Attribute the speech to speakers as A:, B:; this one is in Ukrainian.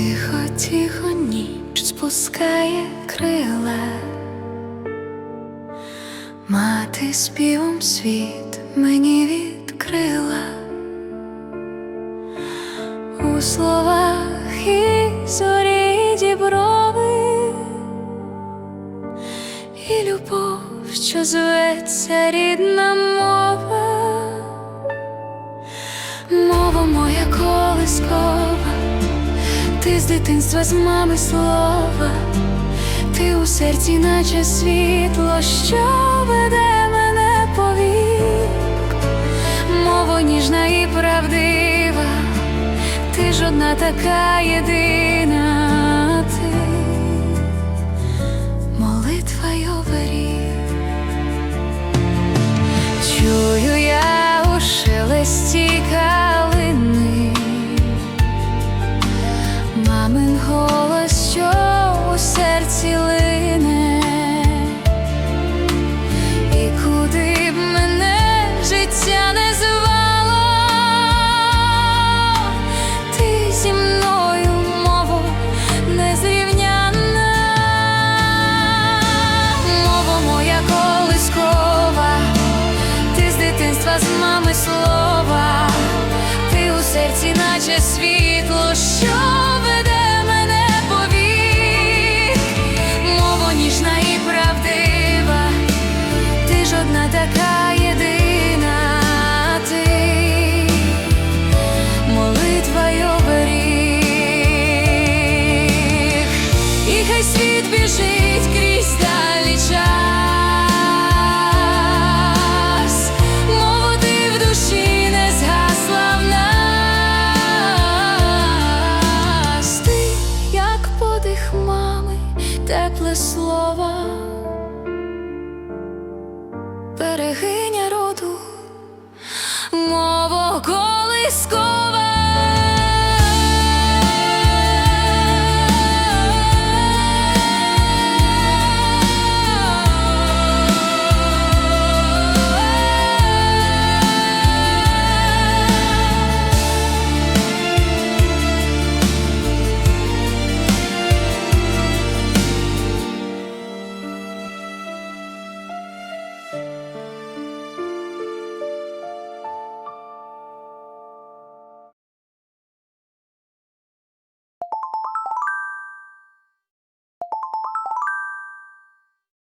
A: Тихо, тихо ніч спускає крила, мати співом світ мені відкрила. У словах і зорі діброви, і любов, що зветься рідна мова, мова моя кожна ти з дитинства з мами слова, ти у серці, наче світло, що веде мене по вік, мова ніжна і правдива, ти ж одна така єдина, ти. Молитва й оберіг. Світло, що веде мене по вік, мова ніжна і правдива, ти ж одна така єдина, ти. Молитва й оберіг, і хай світ біжить тепле слово, берегиня роду, мового колиску.